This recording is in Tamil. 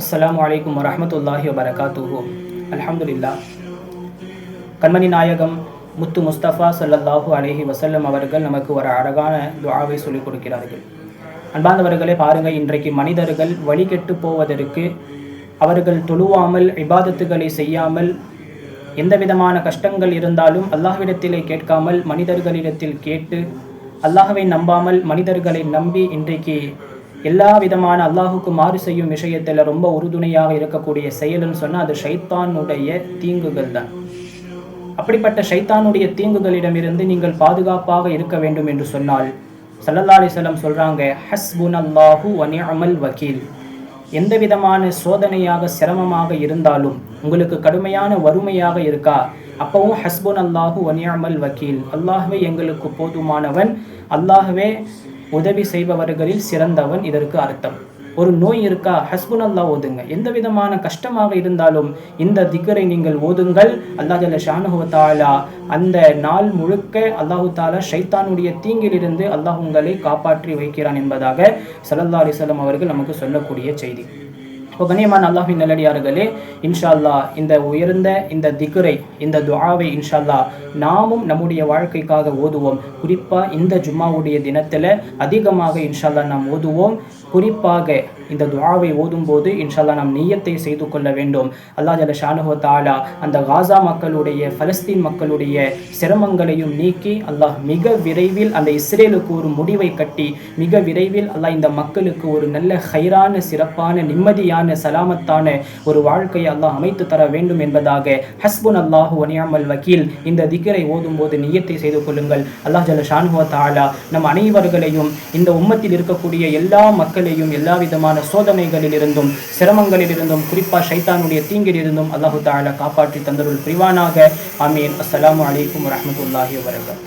அஸ்லாம் அலைக்கும் வரமத்துல்லாஹி வரகாத்துஹூ அலமதுல்லா கண்மணி நாயகம் முத்து முஸ்தபா சல்லல்லாஹூ அலஹி வசல்லம் அவர்கள் நமக்கு ஒரு அழகான துவாவை சொல்லிக் கொடுக்கிறார்கள். அன்பார்ந்தவர்களே பாருங்கள் இன்றைக்கு மனிதர்கள் வழி கெட்டு போவதற்கு அவர்கள் தொழுவாமல் இபாதத்துகளை செய்யாமல் எந்த விதமான கஷ்டங்கள் இருந்தாலும் அல்லாஹ்விடத்திலே கேட்காமல் மனிதர்களிடத்தில் கேட்டு அல்லாஹவை நம்பாமல் மனிதர்களை நம்பி இன்றைக்கு எல்லா விதமான அல்லாஹுக்கு மாறு செய்யும் விஷயத்தில் ரொம்ப உறுதுணையாக இருக்கக்கூடிய செயல்னு சொன்னால் அது ஷைத்தானுடைய தீங்குகள் தான். அப்படிப்பட்ட ஷைத்தானுடைய தீங்குகளிடமிருந்து நீங்கள் பாதுகாப்பாக இருக்க வேண்டும் என்று சொன்னால் சல்லல்லா அலிஸ்லம் சொல்கிறாங்க ஹஸ்புன் அல்லாஹு வனிஅமல் வக்கீல் எந்த விதமான சோதனையாக சிரமமாக இருந்தாலும் உங்களுக்கு கடுமையான வறுமையாக இருக்கா அப்பவும் ஹஸ்புன் அல்லாஹு வனியாமல் வக்கீல் அல்லாஹ்வே எங்களுக்கு போதுமானவன். அல்லாஹ்வே உதவி செய்பவர்களில் சிறந்தவன் இதற்கு அர்த்தம். ஒரு நோய் இருக்கா? ஹஸ்புன் ஓதுங்க. எந்த விதமான கஷ்டமாக இருந்தாலும் இந்த திக்கரை நீங்கள் ஓதுங்கள். அல்லாஹ் ஜல்ல ஷானுஹு தாலா அந்த நாள் முழுக்க அல்லாஹு தாலா ஷைத்தானுடைய தீங்கிலிருந்து அல்லாஹ் உங்களை காப்பாற்றி வைக்கிறான் என்பதாக சல்லல்லா அலிசல்லாம் அவர்கள் நமக்கு சொல்லக்கூடிய செய்தி. இப்போ கண்ணியமான அல்லாஹின் நல்லடியார்களே இன்ஷா அல்லாஹ் இந்த உயர்ந்த இந்த திகரை இந்த துஆவை இன்ஷா நாமும் நம்முடைய வாழ்க்கைக்காக ஓதுவோம். குறிப்பாக இந்த ஜும்மாவுடைய தினத்தில் அதிகமாக இன்ஷா நாம் ஓதுவோம். குறிப்பாக இந்த துவாவை ஓதும்போது இன்ஷால்லா நாம் நீயத்தை செய்து கொள்ள வேண்டும். அல்லாஹ் ஜல ஷானுஹோ தாலா அந்த காசா மக்களுடைய பலஸ்தீன் மக்களுடைய சிரமங்களையும் நீக்கி அல்லாஹ் மிக விரைவில் அந்த இஸ்ரேலுக்கு ஒரு முடிவை கட்டி மிக விரைவில் அல்லாஹ் இந்த மக்களுக்கு ஒரு நல்ல ஹைரான சிறப்பான நிம்மதியான சலாமத்தான ஒரு வாழ்க்கையை அல்லாஹ் அமைத்து தர வேண்டும் என்பதாக ஹஸ்புன் அல்லாஹு வனியாமல் வக்கீல் இந்த திக்கரை ஓதும்போது நியத்தை செய்து கொள்ளுங்கள். அல்லாஹ் ஜல ஷான்ஹோ தாலா நம் அனைவர்களையும் இந்த உம்மத்தில் இருக்கக்கூடிய எல்லா மக்களையும் எல்லா விதமான சோதனைகளிலிருந்தும் சிரமங்களிலிருந்தும் குறிப்பாக ஷைத்தானுடைய தீங்கிலிருந்தும் அல்லாஹு தாலா காப்பாற்றி தந்தருள் பிரிவானாக. ஆமீன். அஸ்லாம் அலைக்கும் வரமத்துல்லாஹி வரகம்